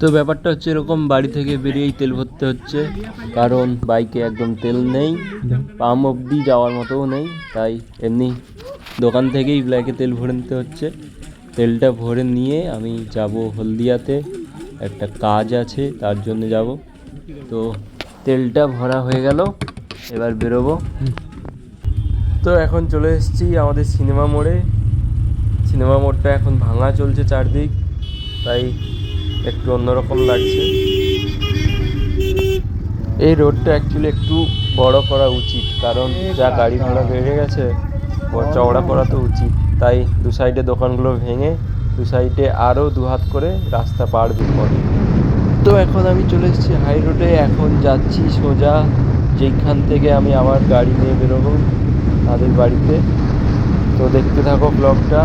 তো ব্যাপারটা হচ্ছে এরকম বাড়ি থেকে বেরিয়েই তেল ভরতে হচ্ছে। কারণ বাইকে একদম তেল নেই পাম্প অবধি যাওয়ার মতোও নেই, তাই এমনি দোকান থেকেই ব্ল্যাকে তেল ভরে নিতে হচ্ছে। তেলটা ভরে নিয়ে আমি যাব হলদিয়াতে, একটা কাজ আছে তার জন্য যাব। তো তেলটা ভরা হয়ে গেল, এবার বেরোবো। তো এখন চলে এসেছি আমাদের সিনেমা মোড়ে। সিনেমা মোড়টা এখন ভাঙা চলছে চারদিক, তাই একটু অন্যরকম লাগছে। এই রোডটা অ্যাকচুয়ালি একটু বড় করা উচিত, কারণ যা গাড়ি ঘোড়া বেড়ে গেছে চওড়া করা তো উচিত। তাই দু সাইডে দোকানগুলো ভেঙে দু সাইডে আরও দু হাত করে রাস্তা পার পড়ে তো এখন আমি চলে এসেছি হাই রোডে এখন যাচ্ছি সোজা যেখান থেকে আমি আমার গাড়ি নিয়ে বেরোবো, তাদের বাড়িতে। তো দেখতে থাকো ব্লগটা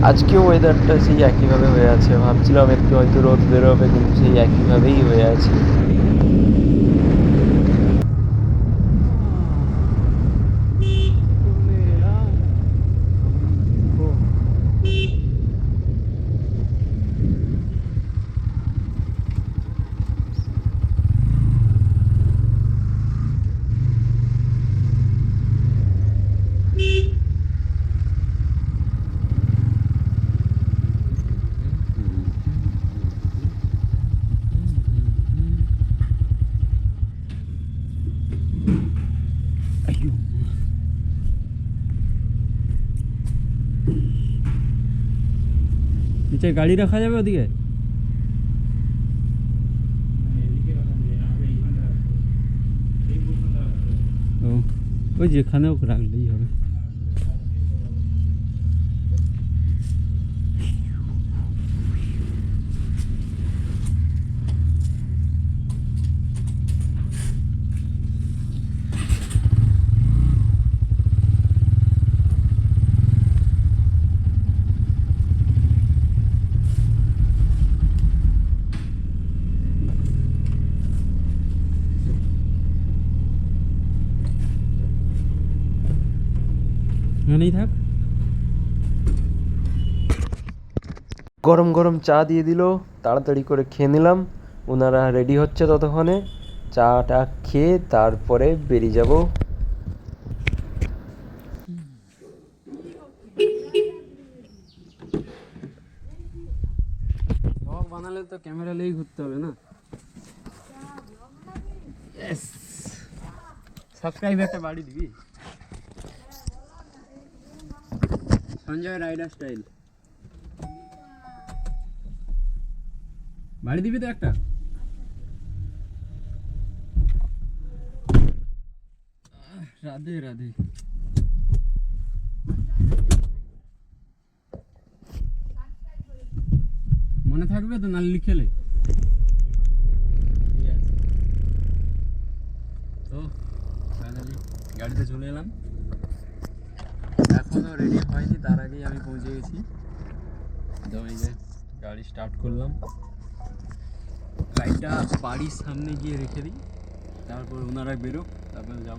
আজকেও ওয়েদারটা সেই একইভাবে হয়ে আছে। ভাবছিলাম একটু হয়তো রোদ বেরোবে, কিন্তু সেই একইভাবেই হয়ে আছে। নিচে গাড়ি রাখা যাবে ওদিকে? ও ওই যেখানেও রাখলেই হবে। এখানেই থাক। গরম গরম চা দিয়ে দিল তাড়াতাড়ি করে খেয়ে নিলাম। ওনারা রেডি হচ্ছে ততক্ষণে। চাটা খেয়ে তারপরে বেরিয়ে যাব। বানালে তো ক্যামেরা নিয়েই ঘুরতে হবে না? সাবস্ক্রাইব একটা বাড়ি দিবি? Sanjay rider style. বাড়ি দিবি তো একটা? আহ, রাধে রাধে। মনে থাকবে তো না লিখেলে? তো ফাইনালি গাড়িতে চলে এলাম। এখনও রেডি হয়নি, তার আগেই আমি পৌঁছে গেছি। এই যে গাড়ি স্টার্ট করলাম। গাড়িটা বাড়ির সামনে গিয়ে রেখে দিই, তারপর ওনারা বেরোক, তারপরে যাব।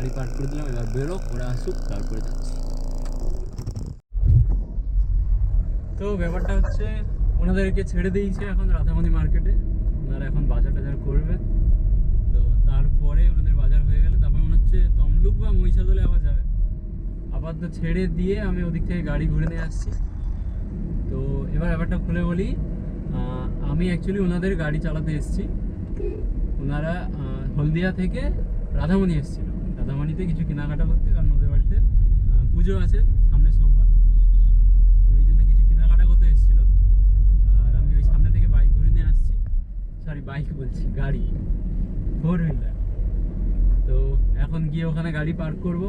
গাড়ি পার্ক করে দিলাম, এবার বেরোক ওরা আসুক, তারপরে যাচ্ছি। তো ব্যাপারটা হচ্ছে, ওনাদেরকে ছেড়ে দিয়েছে এখন রাধামণি মার্কেটে। ওনারা এখন বাজার টাজার করবে। তো তারপরে ওনাদের বাজার হয়ে গেলে তারপরে মনে হচ্ছে তমলুক বা মহিষাদলে আবার যাবে। আপাতত ছেড়ে দিয়ে আমি ওদিক থেকে গাড়ি ঘুরে নিয়ে আসছি। তো এবার ব্যাপারটা খুলে বলি আমি অ্যাকচুয়ালি ওনাদের গাড়ি চালাতে এসেছি। ওনারা হলদিয়া থেকে রাধামণি এসেছিল। রাধামণিতে কিছু কেনাকাটা করতে, কারণ ওদের বাড়িতে পুজো আছে সামনের সোমবার। তো এই জন্য কিছু কেনাকাটা করতে এসেছিল। আর আমি ওই সামনে থেকে বাইক ঘুরে নিয়ে আসছি। সরি বাইক বলছি, গাড়ি। ফোর হুইলার তো এখন গিয়ে ওখানে গাড়ি পার্ক করব।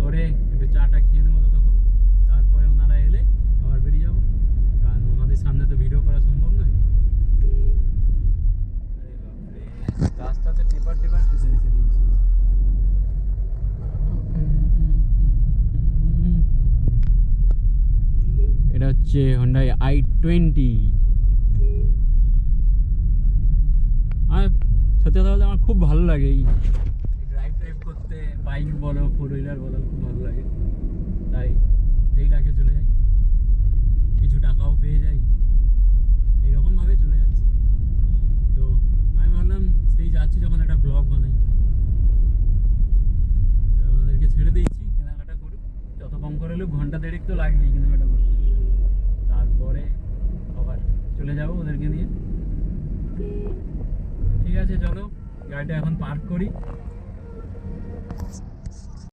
করে একটু চাটা খেয়ে নেব তখন। তারপরে ওনারা এলে আবার বেরিয়ে যাব। কারণ ওনাদের সামনে তো ভিডিও করা সম্ভব নয়। রাস্তাতে টেপার টেপার কিছু রেখে দিয়েছি এটা হচ্ছে হন্ডাই আই টোয়েন্টি আর সত্যি কথা বলতে আমার খুব ভালো লাগে এই ড্রাইভ ড্রাইভ করতে বাইক বলো ফোর হুইলার বলো, খুব ভালো লাগে। তাই যেই ডাকে চলে যাই, কিছু টাকাও পেয়ে যাই এইরকমভাবে চলে যাচ্ছে। তো আমি ভাবলাম সেই যাচ্ছি যখন একটা ব্লগ বানাই। এবার ওনাদেরকে ছেড়ে দিয়েছি কেনাকাটা করুক, যত কম করে হলেও ঘণ্টা দেড়েক তো লাগবেই কেনাকাটা করতে। তারপরে আবার চলে যাব ওদেরকে নিয়ে। ঠিক আছে চলো গাড়িটা এখন পার্ক করি।